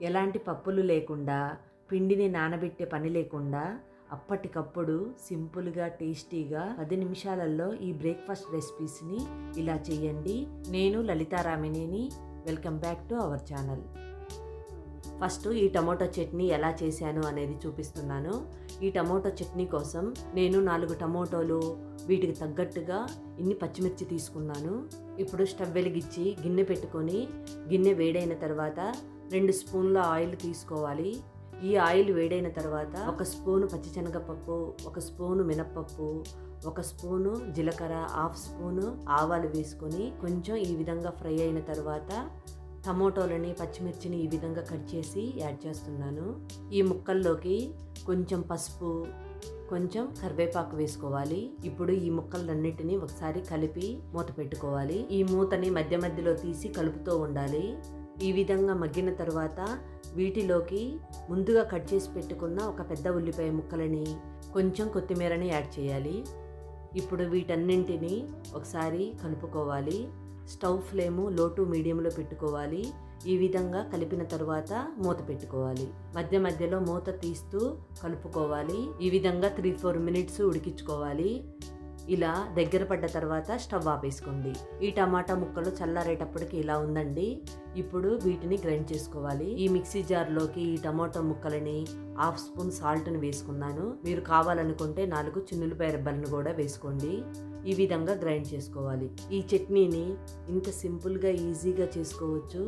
ఎలాంటి పప్పులు లేకుండా పిండిని నానబెట్టే పని లేకుండా అప్పటికప్పుడు సింపుల్గా టేస్టీగా పది నిమిషాలలో ఈ బ్రేక్ఫాస్ట్ రెసిపీస్ని ఇలా చేయండి. నేను Lalitha Ramineni. Welcome back to our channel. First ఈ టమోటో చట్నీ ఎలా చేశాను అనేది చూపిస్తున్నాను. ఈ టమోటో చట్నీ కోసం నేను నాలుగు టమోటోలు వీటికి తగ్గట్టుగా ఇన్ని పచ్చిమిర్చి తీసుకున్నాను. ఇప్పుడు స్టవ్ వెలిగించి గిన్నె పెట్టుకొని గిన్నె వేడైన తర్వాత రెండు స్పూన్ల ఆయిల్ తీసుకోవాలి. ఈ ఆయిల్ వేడైన తర్వాత ఒక స్పూను పచ్చిశనగపప్పు ఒక స్పూను మినప్పప్పు ఒక స్పూను జీలకర్ర హాఫ్ స్పూను ఆవాలు వేసుకొని కొంచెం ఈ విధంగా ఫ్రై అయిన తర్వాత టమోటోలని పచ్చిమిర్చిని ఈ విధంగా కట్ చేసి యాడ్ చేస్తున్నాను. ఈ ముక్కల్లోకి కొంచెం పసుపు కొంచెం కరివేపాకు వేసుకోవాలి. ఇప్పుడు ఈ ముక్కలన్నిటిని ఒకసారి కలిపి మూత పెట్టుకోవాలి. ఈ మూతని మధ్య మధ్యలో తీసి కలుపుతూ ఉండాలి. ఈ విధంగా మగ్గిన తర్వాత వీటిలోకి ముందుగా కట్ చేసి పెట్టుకున్న ఒక పెద్ద ఉల్లిపాయ ముక్కలని కొంచెం కొత్తిమీరని యాడ్ చేయాలి. ఇప్పుడు వీటన్నింటినీ ఒకసారి కలుపుకోవాలి. స్టవ్ ఫ్లేము లో టు మీడియంలో పెట్టుకోవాలి. ఈ విధంగా కలిపిన తరువాత మూత పెట్టుకోవాలి. మధ్య మధ్యలో మూత తీస్తూ కలుపుకోవాలి. ఈ విధంగా త్రీ ఫోర్ మినిట్స్ ఉడికించుకోవాలి. ఇలా దగ్గర పడ్డ తర్వాత స్టవ్ ఆపేసుకోండి. ఈ టమాటా ముక్కలు చల్లారేటప్పటికి ఇలా ఉందండి. ఇప్పుడు వీటిని గ్రైండ్ చేసుకోవాలి. ఈ మిక్సీ జార్లోకి ఈ టమాటో ముక్కలని హాఫ్ స్పూన్ సాల్ట్ని వేసుకున్నాను. మీరు కావాలనుకుంటే నాలుగు చిన్నులపాయ రెబ్బలను కూడా వేసుకోండి. ఈ విధంగా గ్రైండ్ చేసుకోవాలి. ఈ చట్నీని ఇంత సింపుల్గా ఈజీగా చేసుకోవచ్చు.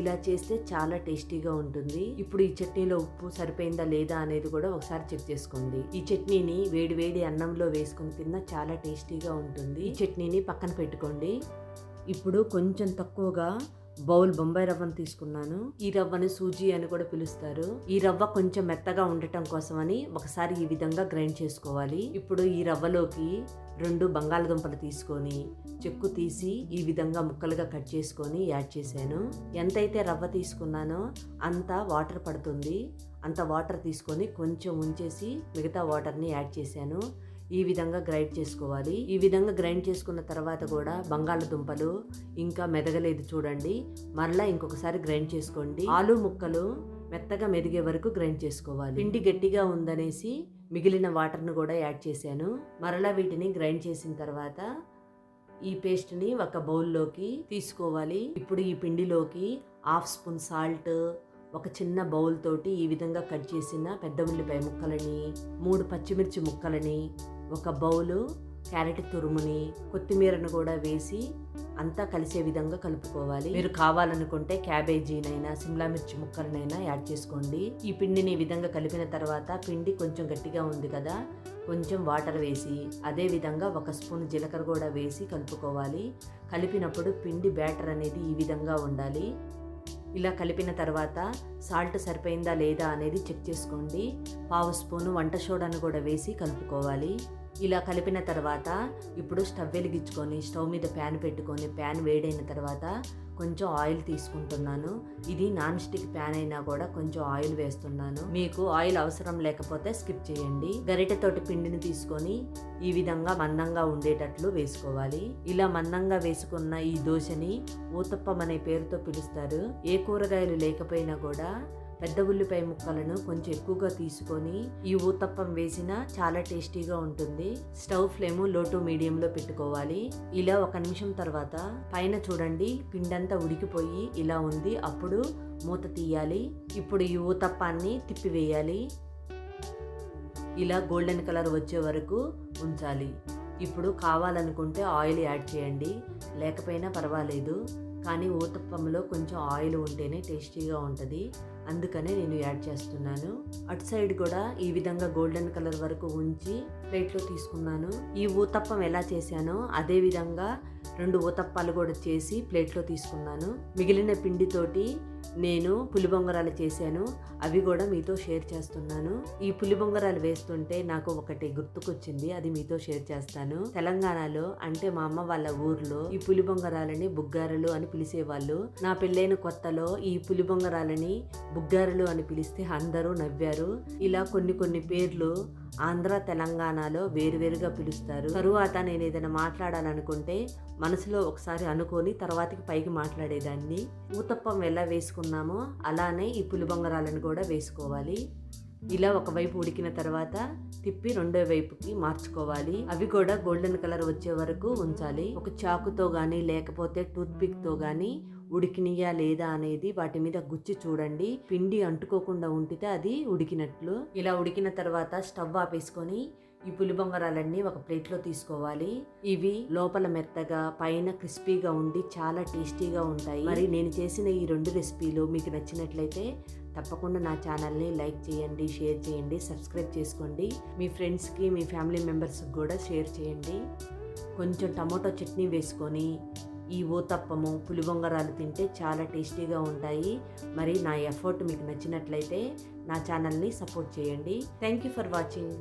ఇలా చేస్తే చాలా టేస్టీగా ఉంటుంది. ఇప్పుడు ఈ చట్నీలో ఉప్పు సరిపోయిందా లేదా అనేది కూడా ఒకసారి చెక్ చేసుకోండి. ఈ చట్నీని వేడి వేడి అన్నంలో వేసుకుని తిన్నా చాలా టేస్టీగా ఉంటుంది. ఈ చట్నీని పక్కన పెట్టుకోండి. ఇప్పుడు కొంచెం తక్కువగా బౌల్ బొంబాయి రవ్వను తీసుకున్నాను. ఈ రవ్వను సూజీ అని కూడా పిలుస్తారు. ఈ రవ్వ కొంచెం మెత్తగా ఉండటం కోసమని ఒకసారి ఈ విధంగా గ్రైండ్ చేసుకోవాలి. ఇప్పుడు ఈ రవ్వలోకి రెండు బంగాళదుంపలు తీసుకొని చెక్కు తీసి ఈ విధంగా ముక్కలుగా కట్ చేసుకొని యాడ్ చేశాను. ఎంతైతే రవ్వ తీసుకున్నానో అంత వాటర్ పడుతుంది. అంత వాటర్ తీసుకొని కొంచెం ఉంచేసి మిగతా వాటర్ని యాడ్ చేశాను. ఈ విధంగా గ్రైండ్ చేసుకోవాలి. ఈ విధంగా గ్రైండ్ చేసుకున్న తర్వాత కూడా బంగాళదుంపలు ఇంకా మెదగలేదు చూడండి. మరలా ఇంకొకసారి గ్రైండ్ చేసుకోండి. ఆలు ముక్కలు మెత్తగా మెదిగే వరకు గ్రైండ్ చేసుకోవాలి. పిండి గట్టిగా ఉందనేసి మిగిలిన వాటర్ను కూడా యాడ్ చేశాను. మరలా వీటిని గ్రైండ్ చేసిన తర్వాత ఈ పేస్ట్ని ఒక బౌల్లోకి తీసుకోవాలి. ఇప్పుడు ఈ పిండిలోకి హాఫ్ స్పూన్ సాల్ట్ ఒక చిన్న బౌల్ తోటి ఈ విధంగా కట్ చేసిన పెద్ద ఉల్లిపాయ ముక్కలని మూడు పచ్చిమిర్చి ముక్కలని ఒక బౌలు క్యారెట్ తురుముని కొత్తిమీరను కూడా వేసి అంతా కలిసే విధంగా కలుపుకోవాలి. మీరు కావాలనుకుంటే క్యాబేజీనైనా సిమ్లా మిర్చి ముక్కలనైనా యాడ్ చేసుకోండి. ఈ పిండిని ఈ విధంగా కలిపిన తర్వాత పిండి కొంచెం గట్టిగా ఉంది కదా కొంచెం వాటర్ వేసి అదే విధంగా ఒక స్పూన్ జీలకర్ర కూడా వేసి కలుపుకోవాలి. కలిపినప్పుడు పిండి బ్యాటర్ అనేది ఈ విధంగా ఉండాలి. ఇలా కలిపిన తర్వాత సాల్ట్ సరిపోయిందా లేదా అనేది చెక్ చేసుకోండి. పావు స్పూను వంట సోడాను కూడా వేసి కలుపుకోవాలి. ఇలా కలిపిన తర్వాత ఇప్పుడు స్టవ్ వెలిగించుకొని స్టవ్ మీద ప్యాన్ పెట్టుకొని ప్యాన్ వేడైన తర్వాత కొంచెం ఆయిల్ తీసుకుంటున్నాను. ఇది నాన్ స్టిక్ ప్యాన్ అయినా కూడా కొంచెం ఆయిల్ వేస్తున్నాను. మీకు ఆయిల్ అవసరం లేకపోతే స్కిప్ చేయండి. గరిటెతోటి పిండిని తీసుకొని ఈ విధంగా మందంగా ఉండేటట్లు వేసుకోవాలి. ఇలా మందంగా వేసుకున్న ఈ దోశని ఊతప్పం అనే పేరుతో పిలుస్తారు. ఏ కూరగాయలు లేకపోయినా కూడా పెద్ద ఉల్లిపాయ ముక్కలను కొంచెం ఎక్కువగా తీసుకొని ఈ ఊతప్పం వేసిన చాలా టేస్టీగా ఉంటుంది. స్టవ్ ఫ్లేమ్లో టు మీడియంలో పెట్టుకోవాలి. ఇలా ఒక నిమిషం తర్వాత పైన చూడండి పిండంతా ఉడికిపోయి ఇలా ఉంది. అప్పుడు మూత తీయాలి. ఇప్పుడు ఈ ఊతప్పాన్ని తిప్పివేయాలి. ఇలా గోల్డెన్ కలర్ వచ్చే వరకు ఉంచాలి. ఇప్పుడు కావాలనుకుంటే ఆయిల్ యాడ్ చేయండి. లేకపోయినా పర్వాలేదు. కానీ ఊతప్పంలో కొంచెం ఆయిల్ ఉంటేనే టేస్టీగా ఉంటుంది. అందుకనే నేను యాడ్ చేస్తున్నాను. అటు సైడ్ కూడా ఈ విధంగా గోల్డెన్ కలర్ వరకు ఉంచి ప్లేట్లో తీసుకున్నాను. ఈ ఊతప్పం ఎలా చేశానో అదే విధంగా రెండు ఊతప్పాలు కూడా చేసి ప్లేట్లో తీసుకున్నాను. మిగిలిన పిండితోటి నేను పులిబొంగరాలు చేశాను అవి కూడా మీతో షేర్ చేస్తున్నాను. ఈ పులిబొంగరాలు వేస్తుంటే నాకు ఒకటి గుర్తుకొచ్చింది అది మీతో షేర్ చేస్తాను. తెలంగాణలో అంటే మా అమ్మ వాళ్ళ ఊర్లో ఈ పులిబొంగరాలని బుగ్గారలు అని పిలిచేవాళ్ళు. నా పెళ్ళైన కొత్తలో ఈ పులిబొంగరాలని బుగ్గారలు అని పిలిస్తే అందరూ నవ్వారు. ఇలా కొన్ని కొన్ని పేర్లు ఆంధ్ర తెలంగాణలో వేరువేరుగా పిలుస్తారు. తరువాత నేను ఏదైనా మాట్లాడాలనుకుంటే మనసులో ఒకసారి అనుకొని తర్వాతకి పైకి మాట్లాడేదాన్ని. ఊతప్పం ఎలా వేసుకున్నామో అలానే ఈ పులిబొంగరాలను కూడా వేసుకోవాలి. ఇలా ఒకవైపు ఉడికిన తర్వాత తిప్పి రెండో వైపుకి మార్చుకోవాలి. అవి కూడా గోల్డెన్ కలర్ వచ్చే వరకు ఉంచాలి. ఒక చాకుతో కానీ లేకపోతే టూత్పిక్తో కానీ ఉడికినయా లేదా అనేది వాటి మీద గుచ్చి చూడండి. పిండి అంటుకోకుండా ఉంటితే అది ఉడికినట్లు. ఇలా ఉడికిన తర్వాత స్టవ్ ఆపేసుకొని ఈ పులి బొంగరాలన్నీ ఒక ప్లేట్లో తీసుకోవాలి. ఇవి లోపల మెత్తగా పైన క్రిస్పీగా ఉండి చాలా టేస్టీగా ఉంటాయి. మరి నేను చేసిన ఈ రెండు రెసిపీలు మీకు నచ్చినట్లయితే తప్పకుండా నా ఛానల్ని లైక్ చేయండి షేర్ చేయండి సబ్స్క్రైబ్ చేసుకోండి. మీ ఫ్రెండ్స్కి మీ ఫ్యామిలీ మెంబర్స్కి కూడా షేర్ చేయండి. కొంచెం టమాటో చట్నీ వేసుకొని ఈ ఓతప్పము పులిబొంగరాలు తింటే చాలా టేస్టీగా ఉంటాయి. మరి నా ఎఫర్ట్ మీకు నచ్చినట్లయితే నా ఛానల్ని సపోర్ట్ చేయండి. Thank you for watching.